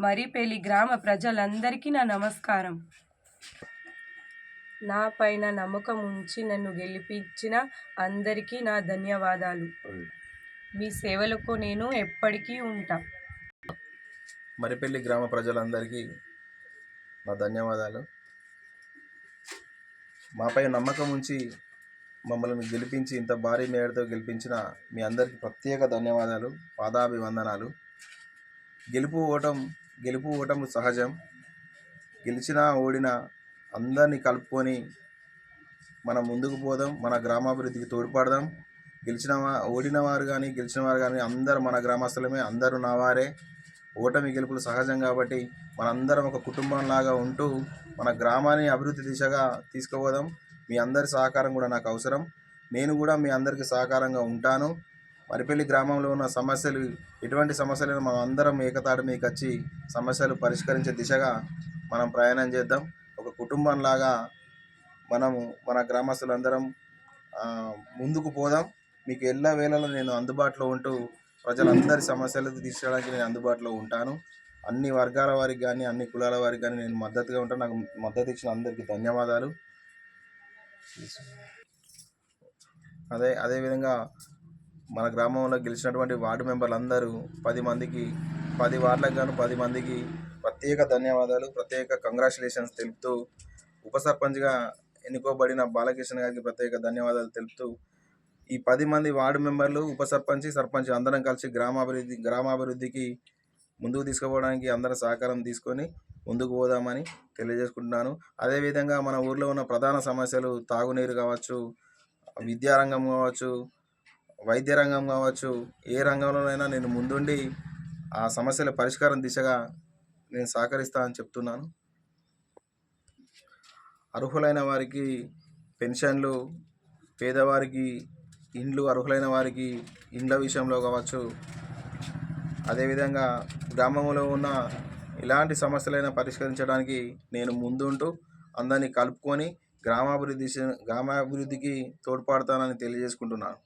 మరిపేలి గ్రామ ప్రజలందరికీ నా నమస్కారం. నా పైన నమ్మకం ఉంచి నన్ను గెలిపించిన అందరికీ నా ధన్యవాదాలు. మీ సేవలకు నేను ఎప్పటికీ ఉంటా. మరిపల్లి గ్రామ ప్రజలందరికీ నా ధన్యవాదాలు. మాపై నమ్మకం ఉంచి మమ్మల్ని గెలిపించి ఇంత భారీ మేడతో గెలిపించిన మీ అందరికీ ప్రత్యేక ధన్యవాదాలు పాదాభివందనాలు. గెలుపు ఓటం గెలుపు ఓటము సహజం. గెలిచినా ఓడినా అందరినీ కలుపుకొని మనం ముందుకు పోదాం మన గ్రామాభివృద్ధికి తోడ్పడదాం. గెలిచిన ఓడిన వారు కానీ గెలిచిన వారు కానీ అందరూ మన గ్రామస్తులమే అందరూ నా వారే ఓటమి గెలుపులు సహజం కాబట్టి మనందరం ఒక కుటుంబంలాగా ఉంటూ మన గ్రామాన్ని అభివృద్ధి దిశగా తీసుకుపోదాం. మీ అందరి సహకారం కూడా నాకు అవసరం. నేను కూడా మీ అందరికీ సహకారంగా ఉంటాను. మరిపల్లి గ్రామంలో ఉన్న సమస్యలు ఎటువంటి సమస్యలను మనం అందరం ఏకతాటి మీకు వచ్చి సమస్యలు పరిష్కరించే దిశగా మనం ప్రయాణం చేద్దాం. ఒక కుటుంబంలాగా మనము మన గ్రామస్తులందరం ముందుకు పోదాం. మీకు ఎల్ల వేళలో నేను అందుబాటులో ఉంటూ ప్రజలందరి సమస్యలు తీర్చడానికి నేను అందుబాటులో ఉంటాను. అన్ని వర్గాల వారికి కానీ అన్ని కులాల వారికి కానీ నేను మద్దతుగా ఉంటాను. నాకు మద్దతు ఇచ్చిన అందరికీ ధన్యవాదాలు. అదే అదేవిధంగా మన గ్రామంలో గెలిచినటువంటి వార్డు మెంబర్లు అందరూ పది మందికి పది వార్డులకు గాను పది మందికి ప్రత్యేక ధన్యవాదాలు ప్రత్యేక కంగ్రాచులేషన్స్ తెలుపుతూ ఉప సర్పంచ్గా ఎన్నుకోబడిన బాలకృష్ణ గారికి ప్రత్యేక ధన్యవాదాలు తెలుపుతూ ఈ పది మంది వార్డు మెంబర్లు ఉప సర్పంచ్ సర్పంచ్ అందరం కలిసి గ్రామాభివృద్ధి గ్రామాభివృద్ధికి ముందుకు తీసుకుపోవడానికి అందరం సహకారం తీసుకొని ముందుకు పోదామని తెలియజేసుకుంటున్నాను. అదేవిధంగా మన ఊర్లో ఉన్న ప్రధాన సమస్యలు తాగునీరు కావచ్చు విద్యారంగం కావచ్చు వైద్య రంగం కావచ్చు ఏ రంగంలోనైనా నేను ముందుండి ఆ సమస్యల పరిష్కారం దిశగా నేను సహకరిస్తానని చెప్తున్నాను. అర్హులైన వారికి పెన్షన్లు పేదవారికి ఇండ్లు అర్హులైన వారికి ఇండ్ల విషయంలో కావచ్చు అదేవిధంగా గ్రామంలో ఉన్న ఎలాంటి సమస్యలైనా పరిష్కరించడానికి నేను ముందుంటూ అందరినీ కలుపుకొని గ్రామాభివృద్ధి గ్రామాభివృద్ధికి తోడ్పడతానని తెలియజేసుకుంటున్నాను.